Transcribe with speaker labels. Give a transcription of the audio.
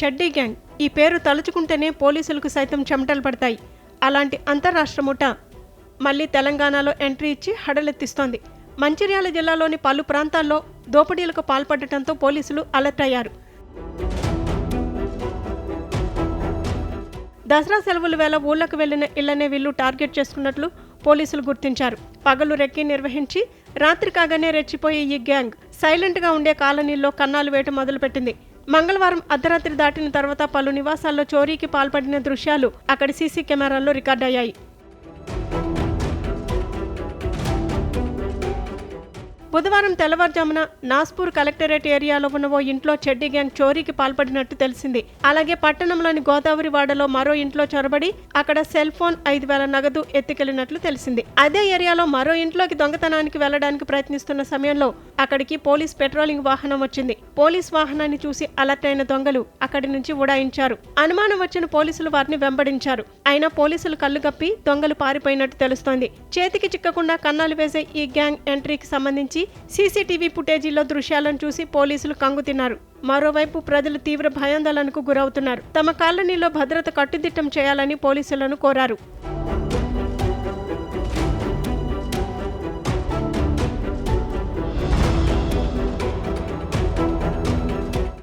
Speaker 1: చెడ్డీ gang. ఈ పేరు తలుచుకుంటేనే పోలీసులకు సైతం చెమటలు పడతాయి. అలాంటి అంతరాష్ట్ర ముఠ మళ్ళీ తెలంగాణలో ఎంట్రీ ఇచ్చి హడలెత్తిస్తోంది. మంచిర్యాల జిల్లాలోని పలు ప్రాంతాల్లో దోపిడీలకు పాల్పడటంతో పోలీసులు అలర్ట్ అయ్యారు. దసరా సెలవుల వేళ ఊళ్ళకు వెళ్ళిన ఇళ్ళనే వీళ్ళు టార్గెట్ చేసుకున్నట్లు పోలీసులు గుర్తించారు. పగలు రెక్కి నిర్వహించి రాత్రి కాగానే రెచ్చిపోయే ఈ గ్యాంగ్ సైలెంట్గా ఉండే కాలనీల్లో కన్నాలు వేయటం మొదలుపెట్టింది. మంగళవారం అర్ధరాత్రి దాటిన తర్వాత పలు నివాసాల్లో చోరీకి పాల్పడిన దృశ్యాలు అక్కడి సీసీ కెమెరాల్లో రికార్డయ్యాయి. బుధవారం తెల్లవారుజామున నాస్పూర్ కలెక్టరేట్ ఏరియాలో ఉన్న ఓ ఇంట్లో చెడ్డీ గ్యాంగ్ చోరీకి పాల్పడినట్టు తెలిసింది. అలాగే పట్టణంలోని గోదావరి వాడలో మరో ఇంట్లో చొరబడి అక్కడ సెల్ ఫోన్ ఐదు వేల నగదు ఎత్తుకెళ్ళినట్లు తెలిసింది. అదే ఏరియాలో మరో ఇంట్లోకి దొంగతనానికి వెళ్ళడానికి ప్రయత్నిస్తున్న సమయంలో అక్కడికి పోలీస్ పెట్రోలింగ్ వాహనం వచ్చింది. పోలీస్ వాహనాన్ని చూసి అలర్ట్ అయిన దొంగలు అక్కడి నుంచి ఉడాయించారు. అనుమానం వచ్చిన పోలీసులు వారిని వెంబడించారు. అయినా పోలీసులు కళ్ళు కప్పి దొంగలు పారిపోయినట్టు తెలుస్తోంది. చేతికి చిక్కకుండా కన్నాలు వేసే ఈ గ్యాంగ్ ఎంట్రీకి సంబంధించి సీసీటీవీ ఫుటేజీలో దృశ్యాలను చూసి పోలీసులు కంగుతిన్నారు మరోవైపు ప్రజలు తీవ్ర భయాందోళనకు గురవుతున్నారు. తమ కాలనీలో భద్రత కట్టుదిట్టం చేయాలని పోలీసులను కోరారు.